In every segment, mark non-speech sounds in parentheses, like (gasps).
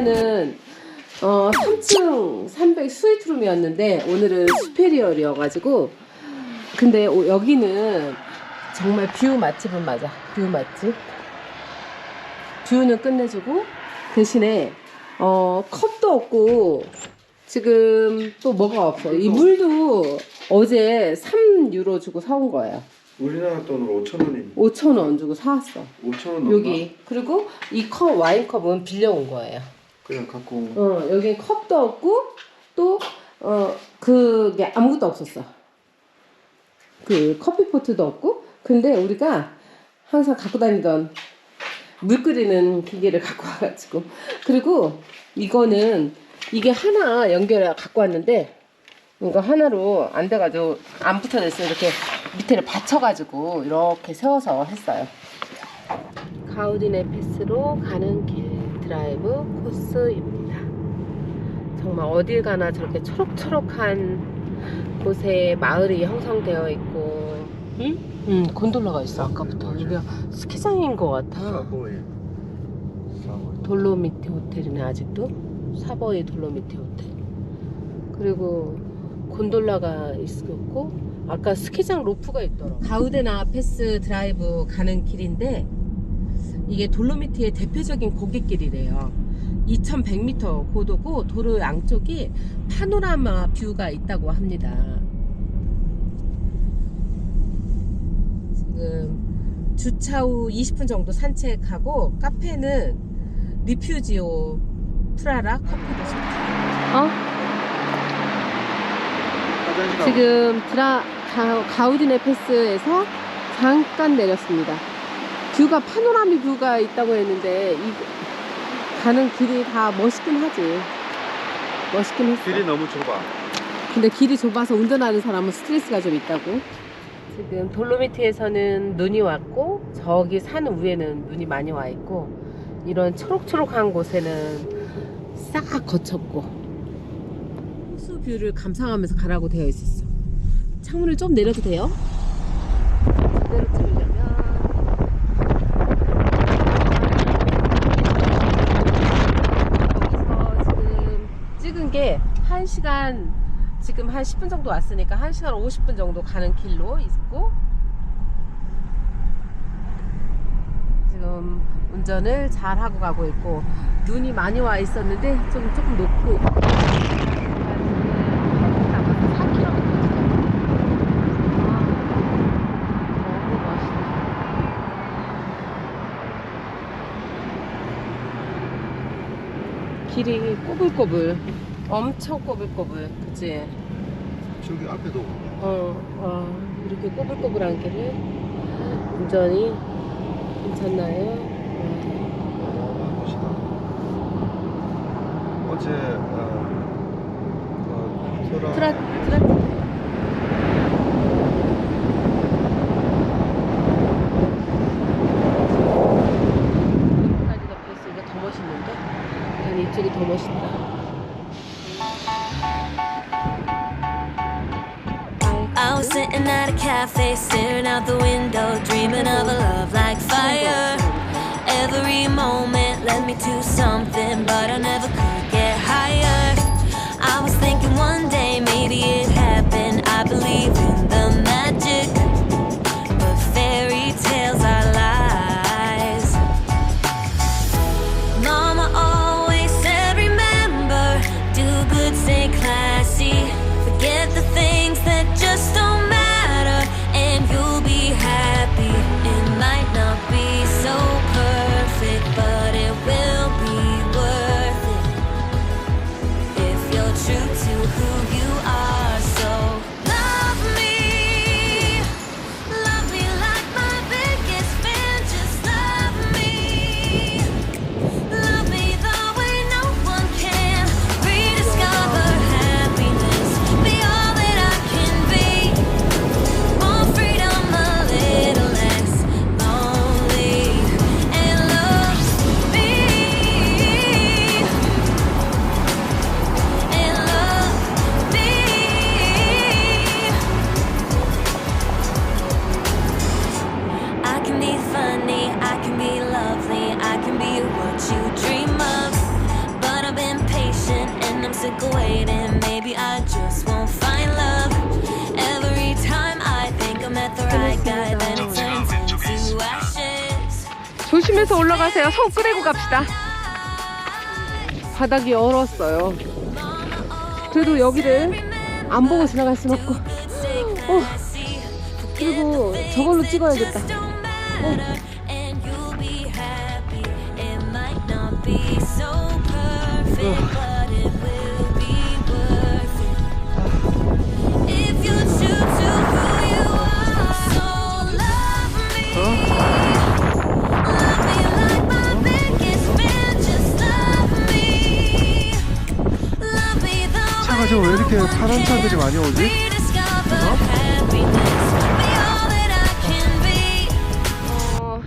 어제는 어 3층 300 스위트룸이었는데 오늘은 스페리얼이어가지고 근데 오- 여기는 정말 뷰 맛집은 맞아. 뷰 맛집. 뷰는 끝내주고 대신에 어 컵도 없고 지금 또 뭐가 없어 이 물도 어제 3유로 주고 사온 거예요. 우리나라 돈으로 5천 원이 5천 원 주고 사왔어. 5천 원 넘나? 여기. 그리고 이 컵 와인컵은 빌려온 거예요 그냥 갖고. 어, 여기 컵도 없고 또 어, 그게 아무것도 없었어. 그 커피 포트도 없고. 근데 우리가 항상 갖고 다니던 물 끓이는 기계를 갖고 와가지고 그리고 이거는 이게 하나 연결해 갖고 왔는데 이거 하나로 안 돼가지고 안 붙어졌어요. 이렇게 밑에를 받쳐가지고 이렇게 세워서 했어요. 가우디네 패스로 가는 길 드라이브 코스입니다. 정말 어딜 가나 저렇게 초록초록한 곳에 마을이 형성되어 있고, 응? 응, 곤돌라가 있어 아까부터. 여기가 스키장인 것 같아. 사보에. 사보에. 돌로미티 호텔이네 아직도 사버이 돌로미티 호텔 그리고 곤돌라가 있었고 아까 스키장 로프가 있더라고 가우데나 패스 드라이브 가는 길인데 이게 돌로미티의 대표적인 고갯길이래요 2100m 고도고 도로 양쪽이 파노라마 뷰가 있다고 합니다 지금 주차 후 20분 정도 산책하고 카페는 리퓨지오 프라라 커피도 어? 지금 드라 가, 가우디네 패스에서 잠깐 내렸습니다. 뷰가 파노라미 뷰가 있다고 했는데 이 가는 길이 다 멋있긴 하지. 멋있긴 했어. 길이 너무 좁아. 근데 길이 좁아서 운전하는 사람은 스트레스가 좀 있다고. 지금 돌로미티에서는 눈이 왔고 저기 산 위에는 눈이 많이 와 있고 이런 초록초록한 곳에는 싹 거쳤고 호수 뷰를 감상하면서 가라고 되어 있었어. 창문을 좀 내려도 돼요? 제대로 찍으려면 여기서 지금 찍은 게 1시간 지금 한 10분 정도 왔으니까 1시간 50분 정도 가는 길로 있고 지금 운전을 잘 하고 가고 있고 눈이 많이 와 있었는데 좀 조금 높고 남아서 4km 너무 멋있다. 길이 꼬불꼬불 엄청 꼬불꼬불 그치? 저기 앞에도 어, 와, 이렇게 꼬불꼬불한 길을 운전이 괜찮나요? 와, 멋있다. 어제 어, 어, 트라 트라, 트라, sitting at a cafe, staring out the window, dreaming of a love like fire. Every moment led me to something, but I never could get higher. I was thinking one day maybe it sick of waiting. Maybe I just won't find love. Every time I think I'm at the right guy, then it turns into ashes. 조심해서 올라가세요. 손 끄내고 갑시다. 바닥이 얼었어요. 그래도 여기를 안 보고 지나갈 순 없고. 어, 그리고 저걸로 찍어야겠다. And 파란 차들이 많이 오지? 어,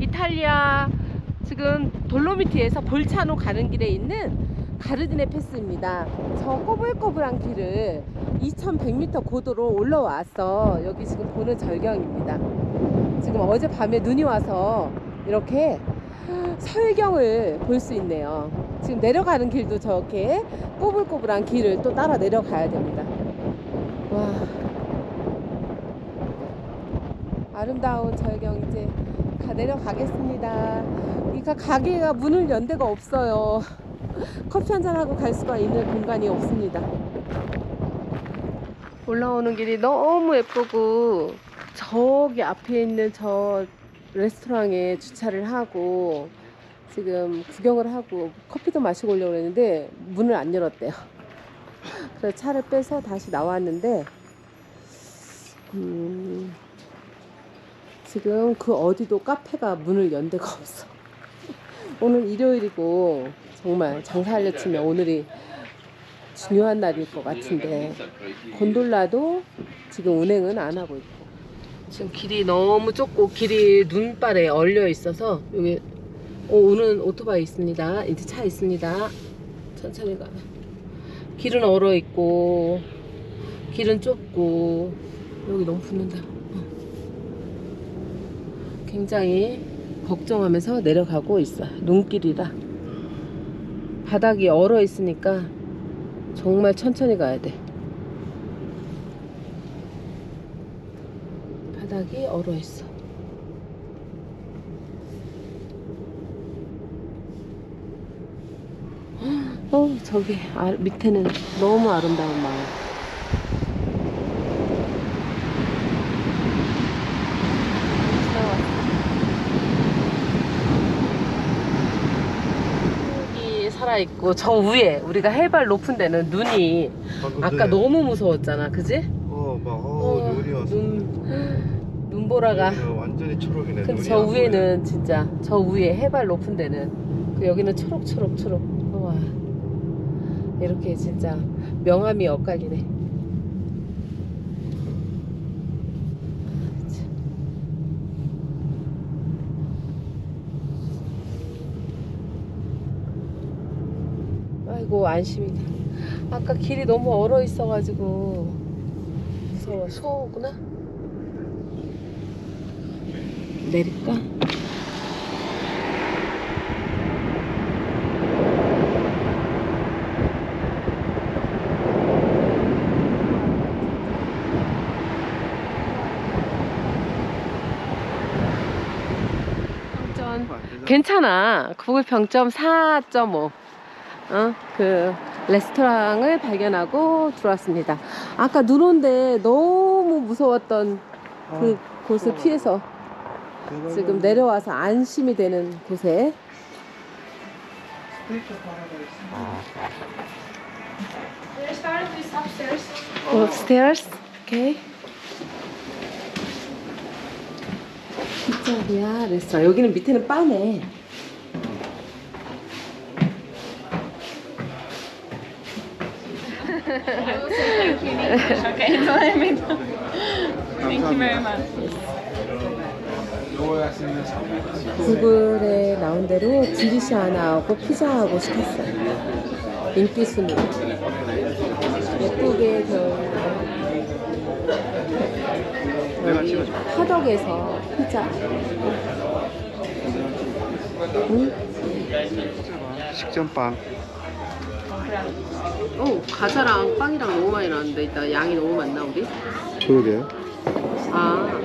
이탈리아 지금 돌로미티에서 볼차노 가는 길에 있는 가르디네 패스입니다. 저 꼬불꼬불한 길을 2100m 고도로 올라와서 여기 지금 보는 절경입니다. 지금 어젯밤에 눈이 와서 이렇게 설경을 볼 수 있네요. 지금 내려가는 길도 저렇게 꼬불꼬불한 길을 또 따라 내려가야 됩니다. 와. 아름다운 절경 이제 가 내려가겠습니다. 그러니까 가게가 문을 연 데가 없어요. 커피 한잔 하고 갈 수가 있는 공간이 없습니다. 올라오는 길이 너무 예쁘고 저기 앞에 있는 저 레스토랑에 주차를 하고 지금 구경을 하고 커피도 마시고 오려고 했는데 문을 안 열었대요. (laughs) 그래서 차를 빼서 다시 나왔는데 음, 지금 그 어디도 카페가 문을 연 데가 없어. (laughs) 오늘 일요일이고 정말 장사하려 치면 오늘이 중요한 날일 것 같은데 곤돌라도 지금 운행은 안 하고 있고 지금 길이 너무 좁고 길이 눈발에 얼려 있어서 여기 어, 오는 오토바이 있습니다. 이제 차 있습니다. 천천히 가. 길은 얼어 있고 길은 좁고 여기 너무 붙는다. 어. 굉장히 걱정하면서 내려가고 있어. 눈길이라. 바닥이 얼어 있으니까 정말 천천히 가야 돼. 바닥이 얼어 있어. 어, 저기 아, 밑에는 너무 아름다운 마을. 살아있고 저 위에 우리가 해발 높은 데는 눈이 방금 아까 너무 무서웠잖아 그지? 어, 막 어, 눈이 와서 눈, 눈보라가 눈이 완전히 초록이네. 근데 저안 보여. 위에는 진짜 저 위에 해발 높은 데는 그 여기는 초록 초록 초록 와 이렇게 진짜 명암이 엇갈리네 아, 참. 아이고 안심이다 아까 길이 너무 얼어 있어가지고 무서워 소구나 내릴까? 평점 괜찮아. 구글 평점 4.5. 어? 그 레스토랑을 발견하고 들어왔습니다. 아까 눈 온데 너무 무서웠던 그 어, 곳을 무서워. 피해서. 지금 내려와서 안심이 되는 곳에 upstairs. 오케 피자리아 레스토랑. 여기는 밑에는 바네. 구글에 나온 대로 디리시 하나하고 피자하고 시켰어요. 인기 순으로. 예쁘게 그 여기 화덕에서 피자. 응? 식전빵. 어 과자랑 빵이랑 너무 많이 나왔는데 이따 양이 너무 많나 우리? 그러게. 아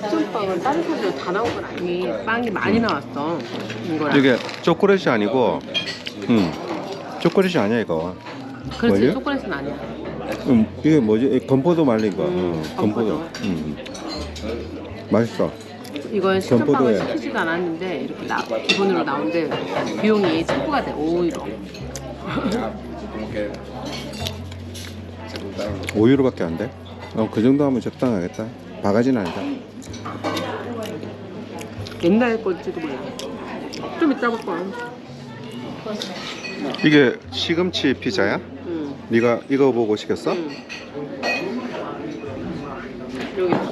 식전빵은 다른 사람들 다 나온 건 아니 빵이 많이 나왔어 이거랑 이게 초콜릿이 아니고, 음, 초콜릿이 아니야 이거. 그렇지? 초콜릿은 아니야 음, 이게 뭐지? 이 건포도 말린 거. 음, 어, 건포도. 건포도. 음. 맛있어. 이건 식전빵을 전포도에. 시키지도 않았는데 이렇게 나, 기본으로 나오는데 비용이 청구가 돼 5유로 5유로밖에 (laughs) 안 돼? 어, 그 정도 하면 적당하겠다. 바가지는 아니다. 옛날 건지도 몰라 좀 이따 볼 거야 이게 시금치 피자야? 응. 네가 이거 보고 시켰어?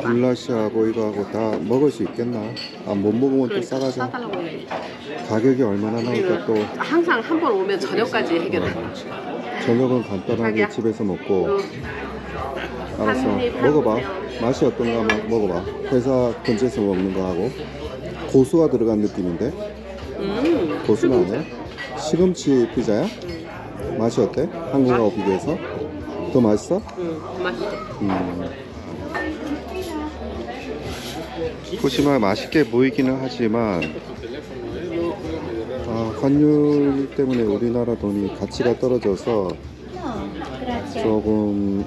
굴라시하고 이거하고 다 먹을 수 있겠나? 아, 못 먹으면 또 그러니까 싸가지. 싸달라고 해 가격이 얼마나 나올까 또 항상 한 번 오면 저녁까지 해결해 저녁은 간단하게 자기야. 집에서 먹고 어, 알았어 한입 먹어봐. 맛이 어떤가 한번 먹어봐 회사 근처에서 먹는 거하고 고수가 들어간 느낌인데 음, 고수는 아니야? 시금치 피자야? 맛이 어때? 한국하고 비교해서? 더 맛있어? 응, 맛있어. 음. 보시면 맛있게 보이기는 하지만 아, 환율 때문에 우리나라 돈이 가치가 떨어져서 조금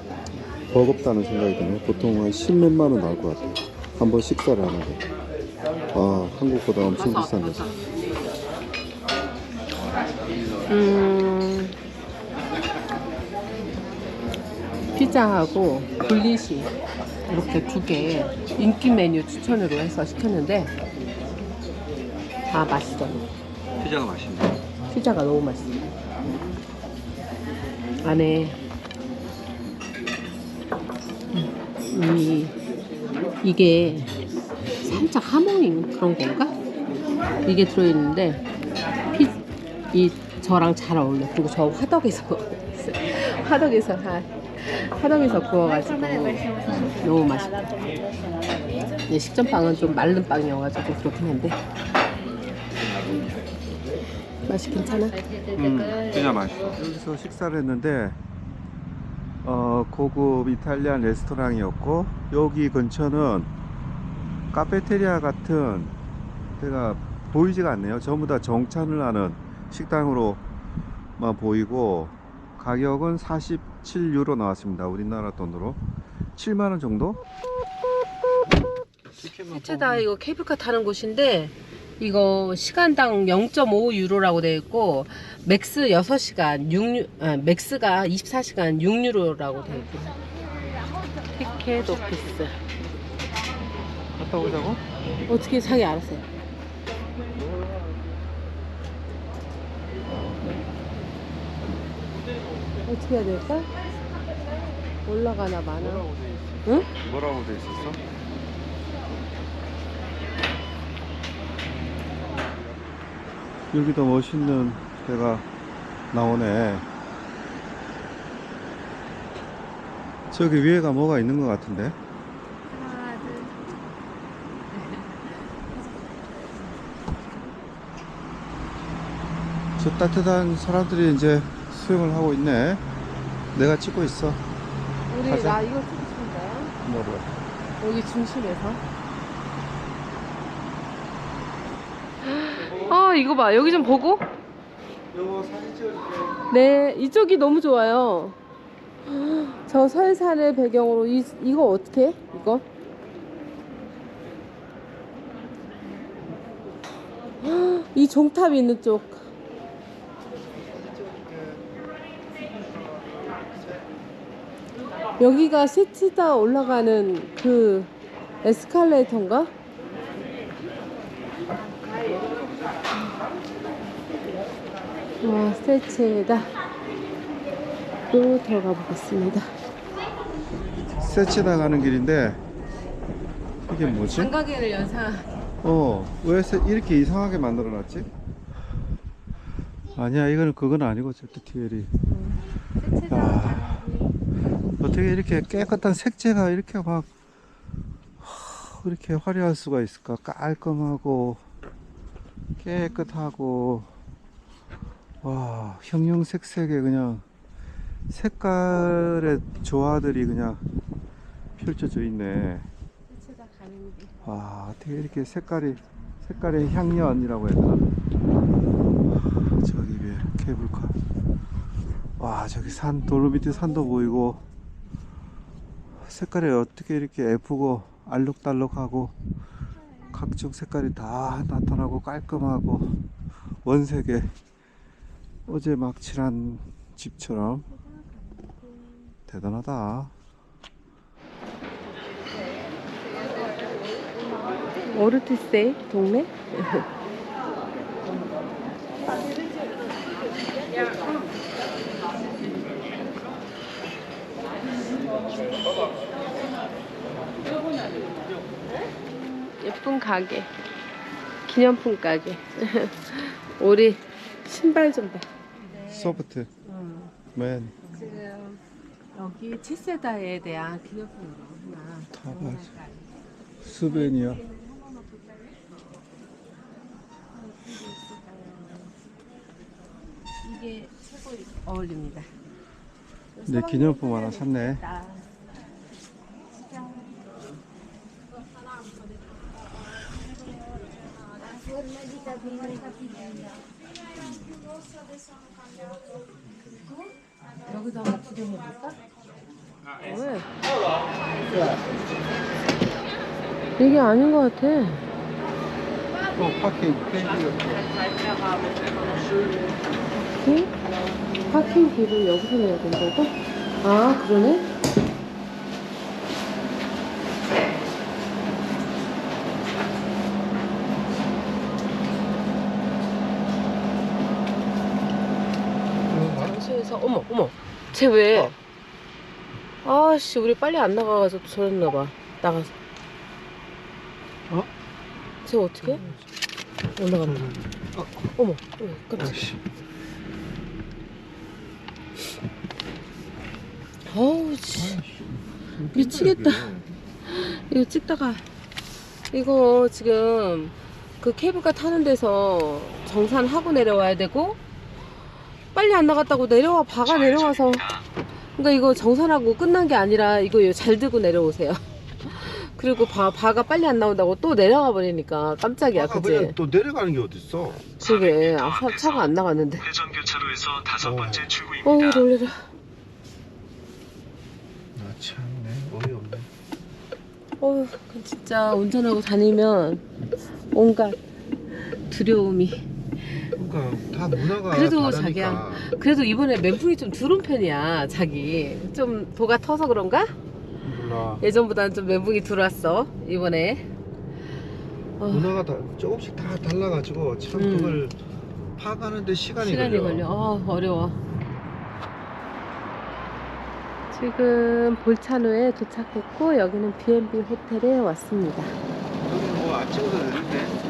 버겁다는 생각이 드네. 보통 한 10몇만 원 나올 것 같아요. 한 번 식사를 하는데. 아, 한국보다 엄청 비싼데. 버섯. 음, 피자하고 굴리시 이렇게 두 개 인기 메뉴 추천으로 해서 시켰는데 다 맛있어. 피자가 맛있네. 피자가 너무 맛있어. 안에 이 이게 살짝 하모닝 그런 건가? 이게 들어있는데 피, 이 저랑 잘 어울려. 그리고 저 화덕에서. (laughs) 화덕에서 하, 화덕에서 구워가지고 너무 맛있고. 이 식전빵은 좀 마른 빵이어가지고 그렇긴 한데 맛이 괜찮아? 음, 피자 맛있어. 여기서 식사를 했는데 어, 고급 이탈리안 레스토랑이었고 여기 근처는 카페테리아 같은 데가 보이지가 않네요. 전부 다 정찬을 하는 식당으로만 보이고 가격은 47유로 나왔습니다. 우리나라 돈으로 7만 원 정도? 세체다 이거 케이블카 타는 곳인데 이거 시간당 0.5유로라고 되어 있고 맥스 6시간 6유 아, 맥스가 24시간 6유로라고 되어 있고 티켓 오피스 갔다 오자고? 어떻게 자기 알았어요? 어떻게 해야 될까? 올라가나 마나 응? 뭐라고 돼 있었어? 여기도 멋있는 데가 나오네. 저기 위에가 뭐가 있는 것 같은데? 저 따뜻한 사람들이 이제 수영을 하고 있네. 내가 찍고 있어. 우리 가자. 나 이거 찍고 싶은데 뭐를? 여기 중심에서 (gasps) 아 이거 봐 여기 좀 보고 여보 사진 찍어줄게. 네 이쪽이 너무 좋아요 (gasps) 저 설산을 배경으로 이, 이거 어떻게 해? 이거 (gasps) 이 종탑 있는 쪽 여기가 시치다 올라가는 그 에스컬레이터인가? 와, 스트레치에다 또 들어가 보겠습니다. 세치다 가는 길인데 이게 뭐지? 장가게를 연상. 어, 왜 세- 이렇게 이상하게 만들어 놨지? 아니야, 이거는 그건 아니고, 저기 티웰이. 야, 어떻게 이렇게 깨끗한 색채가 이렇게 막, 하, 이렇게 화려할 수가 있을까? 깔끔하고, 깨끗하고, 와 형형색색의 그냥 색깔의 조화들이 그냥 펼쳐져 있네. 와 어떻게. 이렇게 색깔이 색깔의 향연이라고 해야 되나? 와, 저기 위에 케이블카. 와 저기 산 도로 밑에 산도 보이고 색깔이 어떻게 이렇게 예쁘고 알록달록하고 각종 색깔이 다 나타나고 깔끔하고 원색의 어제 막 칠한 집처럼 대단하다. 오르티스의 동네? (laughs) 예쁜 가게 기념품 가게. (laughs) 우리 신발 좀 봐. 소프트. 맨. 지금 여기 칠세다에 대한 기념품으로 하나 타바지 스베니아 이게 최고 어울립니다. 내 기념품 하나 샀네. 여기서 한번 구경해볼까? 왜? 이게 아닌 것 같아. 또 파킹 페이지 응? 파킹 비를 여기서 내야 된다고? 아, 그러네? 장소에서, 어머, 어머. 쟤 왜? 아씨, 우리 빨리 안 나가가지고 또 저랬나 봐. 나가서. 어? 쟤 어떻게? 올라간다. 어머, 어머, 깜짝이야. 아이씨 어우, 씨. 미치겠다. 이거 찍다가 이거 지금 그 케이블카 타는 데서 정산하고 내려와야 되고 빨리 안 나갔다고 내려와 바가 내려와서 그러니까 이거 정산하고 끝난 게 아니라 이거 잘 들고 내려오세요. (laughs) 그리고 바, 바가 빨리 안 나온다고 또 내려가 버리니까 깜짝이야? 그냥 또 내려가는 게 어딨어? 그게 아, 차, 차가 안 나갔는데. 회전 교차로에서 다섯 어. 번째 출구입니다. 어우 놀래라. 아 참네 어이없네. 어휴, 진짜 운전하고 다니면 온갖 두려움이. 그러니까 다 문화가 그래도 다르니까. 자기야. 그래도 이번에 멘붕이 좀 두른 편이야, 자기. 좀 도가 터서 그런가? 몰라. 예전보다는 좀 멘붕이 들어왔어, 이번에. 어, 문화가 다, 조금씩 다 달라가지고 참 음. 그걸 파악하는데 시간이, 시간이 걸려. 어, 어려워. 지금 볼찬호에 도착했고, 여기는 B&B 호텔에 왔습니다. 여기는 뭐 아침부터 내린데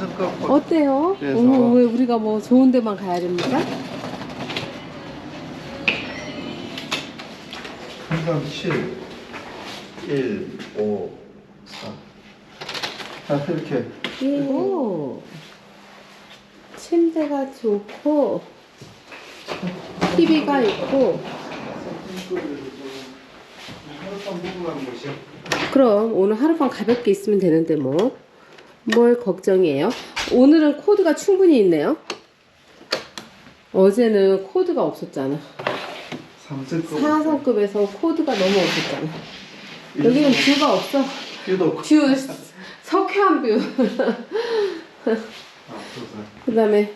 여기 지금 삼성급 어때요? 그래서- 어머, 왜 우리가 뭐 좋은 데만 가야 됩니까? 항상 7 1 5 4 자, 이렇게. 그리고 침대가 좋고 TV가 있고. 그럼 오늘 하룻밤 가볍게 있으면 되는데 뭐 뭘 걱정이에요? 오늘은 코드가 충분히 있네요. 어제는 코드가 없었잖아. 삼성급 4성급에서 코드가 너무 없었잖아. 여기는 뷰가 없어. 뷰도 없고. 뷰 석회한 뷰. 앞서서. 그 다음에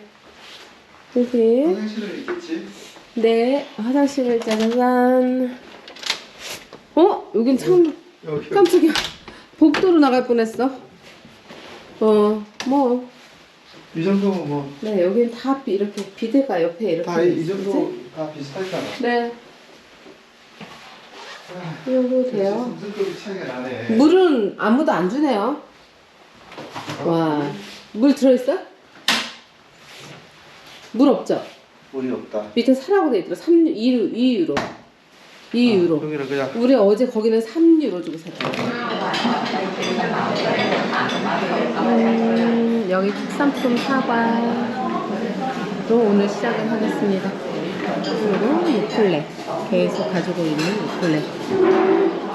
여기 화장실은 있겠지? 네 화장실을 짜잔. 어? 여긴 참 여기. 깜짝이야. 복도로 나갈 뻔했어. 어, 뭐, 이 정도면 뭐 네, 여기는 다 비- 이렇게 비대가 옆에 이렇게. 다이 있지? 정도 다 비슷하잖아 네. 이 정도 돼요. 삼성급이 차이가 나네 물은 아무도 안 주네요. 와, 물 들어있어? 물 없죠? 물이 없다 밑에 사라고 돼 있더라. 3, 2, 2유로. 2유로. 여기는 그냥 우리 어제 거기는 3유로 주고 샀다. 음, 여기 특산품 사과. 오늘 시작을 하겠습니다. 그리고 요플레 계속 가지고 있는 요플레.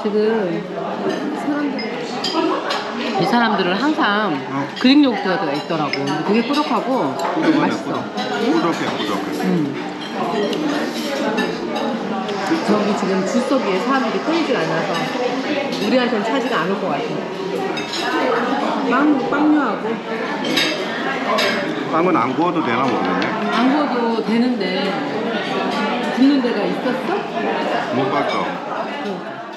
지금 사람들 이 사람들은 항상 그릭 요구르트가 있더라고. 근데 되게 꾸덕하고 맛있어. 부족해 부족해 음. 저기 지금 주석기에 사람들이 끊이질 않아서 우리한테는 차지가 않을 것 같아. 빵, 빵류하고 빵은 안 구워도 되나 모르겠네 안 구워도 되는데 굽는 데가 있었어? 못 봤어 그러니까.